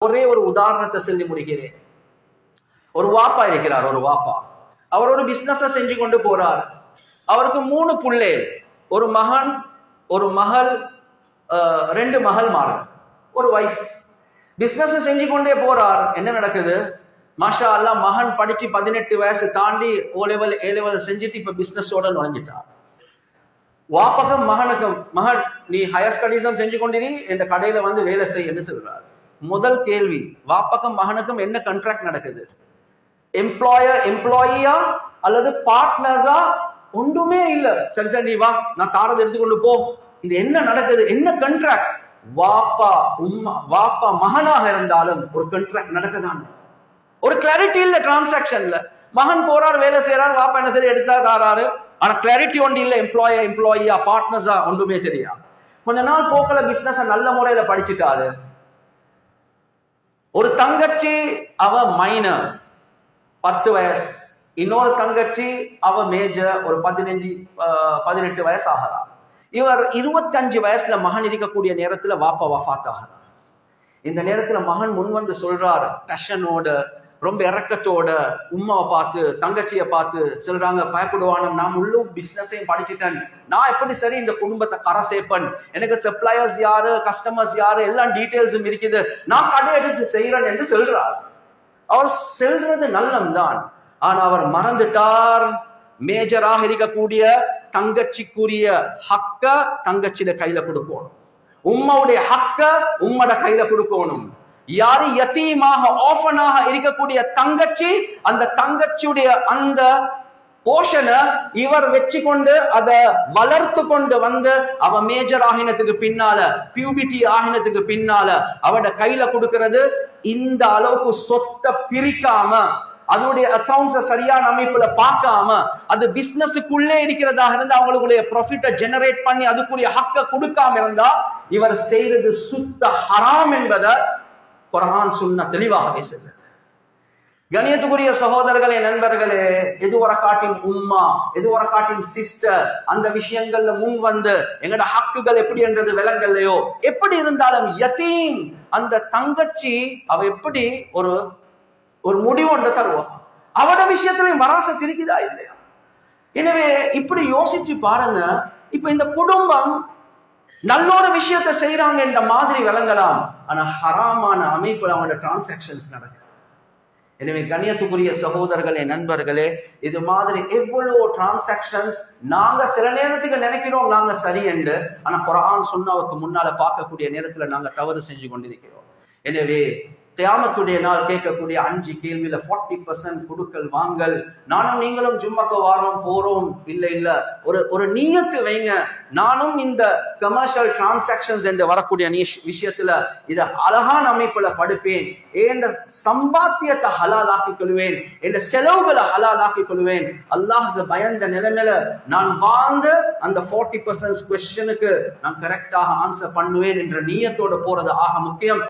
ஒரே ஒரு உதாரணத்தை சொல்லி முடிக்கிறேன். ஒரு வாப்பா இருக்கிறார் ஒரு வாப்பா. அவர் ஒரு பிசினஸ செஞ்சு கொண்டு போறார். அவருக்கு மூணு புள்ளே. ஒரு மகன் ஒரு மகள் அஹ், ரெண்டு மகள் மாறன் ஒரு வைஃப் பிசினஸ் செஞ்சு கொண்டே போறார். என்ன நடக்குது? மாஷா அல்லா மகன் படிச்சு பதினெட்டு வயசு தாண்டி ஓ லெவல் ஏ லெவல் செஞ்சுட்டு இப்ப பிசினஸோட நுழைஞ்சிட்டார். வாப்பகம் மகனுக்கும் மகன் நீ ஹையர் ஸ்டடீஸும் செஞ்சு கொண்டிரி இந்த கடையில வந்து வேலை செய் என்று சொல்றார்? முதல் கேள்வி வாப்பகம் மகனுக்கும் என்ன கண்ட்ராக்ட் நடக்குது? எம்ப்ளாயர் எம்ப்ளாயியா அல்லது பார்ட்னர்ஸா ஒன்றுமே இல்ல. சரி சரி நீ வா நான் தாரதை எடுத்துக்கொண்டு போ. இது என்ன நடக்குது? என்ன கண்ட்ராக்ட் வாப்பா உம்மா வாப்பா மகனாக இருந்தாலும் ஒரு கண்ட்ராக்ட் நடக்குதான் ஒரு கிளாரிட்டி இல்ல டிரான்சாக்ஷன்ல மகன் போறார் வேலை செய்யறார் வாப்பா என்ன சரி எடுத்தா தாராரு. ஆனா கிளாரிட்டி ஒன்று இல்ல. எம்ப்ளாயா எம்ப்ளாயியா பார்ட்னர்ஸா ஒன்றுமே தெரியாது. கொஞ்ச நாள் போக்கல பிசினஸ் நல்ல முறையில படிச்சுட்டாரு. ஒரு தங்கச்சி அவ மைனர் பத்து வயசு. இன்னொரு தங்கச்சி அவ மேஜர் ஒரு பதினஞ்சு பதினெட்டு வயசு ஆகிறா இவர் இருபத்தஞ்சு வயசுல மகன் இருக்கக்கூடிய நேரத்துல வாப்பா வஃத் ஆகிறார் இந்த நேரத்துல மகன் முன் வந்து சொல்றாரு கஷனோட ரொம்ப இறக்கத்தோட உமாவை பார்த்து தங்கச்சியை பார்த்து சொல்றாங்க பயப்படுவானு நான் முழு பிசினஸையும் படிச்சுட்டேன். நான் எப்படி சரி இந்த குடும்பத்தை கரை சேர்ப்பேன்? எனக்கு சப்ளையர்ஸ் யாரு கஸ்டமர்ஸ் யாரு எல்லாம் டீட்டெயில்ஸும் இருக்குது. நான் கடை எடுத்து செய்யறேன் என்று சொல்றார். அவர் செல்றது நல்லம்தான். ஆனா அவர் மறந்துட்டார். மேஜராக இருக்கக்கூடிய தங்கச்சிக்குரிய ஹக்க தங்கச்சியில கையில கொடுக்கணும். உம்மாவுடைய ஹக்க உம்மட கையில கொடுக்கணும். யாரு யத்தீமாக ஆஃபனாக இருக்கக்கூடிய தங்கச்சி அந்த தங்கச்சியுடைய அந்த போஷனை இவர் வச்சு கொண்டு அதை வளர்த்து கொண்டு வந்து அவ மேஜர் ஆகினத்துக்கு பின்னால பியூபிட்டி ஆகினத்துக்கு பின்னால அவட கையில கொடுக்கறது இந்த அளவுக்கு சொத்தை பிரிக்காம அதனுடைய அக்கௌண்ட்ஸை சரியான அமைப்புல பார்க்காம அது பிசினஸுக்குள்ளே இருக்கிறதாக இருந்து அவங்களுடைய ப்ராஃபிட்டை ஜெனரேட் பண்ணி அதுக்குரிய ஹக்கை கொடுக்காம இருந்தா இவர் செய்யறது சுத்த ஹராம் என்பதை குரான் சுன்ன தெளிவாக பேசுகிறது. கணியத்துக்குரிய சகோதரர்களே நண்பர்களே எது ஒரு காட்டின் உம்மா எது ஒரு காட்டின் சிஸ்டர் அந்த விஷயங்கள்ல முன் வந்து எங்கட ஹக்குகள் எப்படி என்றது விலங்கல்லையோ எப்படி இருந்தாலும் யத்தீம் அந்த தங்கச்சி அவ எப்படி ஒரு ஒரு முடிவு ஒன்று தருவா? அவட விஷயத்திலையும் வராசத் இருக்குதா இல்லையா? எனவே இப்படி யோசிச்சு பாருங்க இப்ப இந்த குடும்பம் நல்ல ஒரு விஷயத்தை செய்யறாங்க என்ற மாதிரி விளங்கலாம். ஆனா ஹராமான அமைப்புல அவங்களோட டிரான்சாக்சன்ஸ் நடக்குது. எனவே கண்ணியத்துக்குரிய சகோதரர்களே நண்பர்களே இது மாதிரி எவ்வளவு டிரான்சாக்சன்ஸ் நாங்க சில நேரத்துக்கு நினைக்கிறோம் நாங்க சரி என்று ஆனா குரான் சொன்னாவுக்கு முன்னால பார்க்கக்கூடிய நேரத்துல நாங்க தவறு செஞ்சு கொண்டிருக்கிறோம். எனவே கியாமத்துடைய நாள் கேட்கக்கூடிய அஞ்சு கேள்வியில 40% பர்சன்ட் கொடுக்கல் வாங்கல். நானும் நீங்களும் ஜும்மாக்கு வாரோம் போறோம். இல்ல இல்ல. ஒரு ஒரு நீயத்து வைங்க. நானும் இந்த கமர்ஷியல் டிரான்சாக்ஷன்ஸ் என்று வரக்கூடிய விஷயத்துல இதை அழகான அமைப்புல படுப்பேன். என் சம்பாத்தியத்தை ஹலால் கொள்வேன். என் செலவுகளை ஹலால் கொள்வேன். அல்லாஹுக்கு பயந்த நிலைமையில நான் வாழ்ந்து அந்த 40% பர்சன்ட் கொஸ்டினுக்கு நான் கரெக்டாக ஆன்சர் பண்ணுவேன் என்ற நீயத்தோட போறது ஆக முக்கியம்.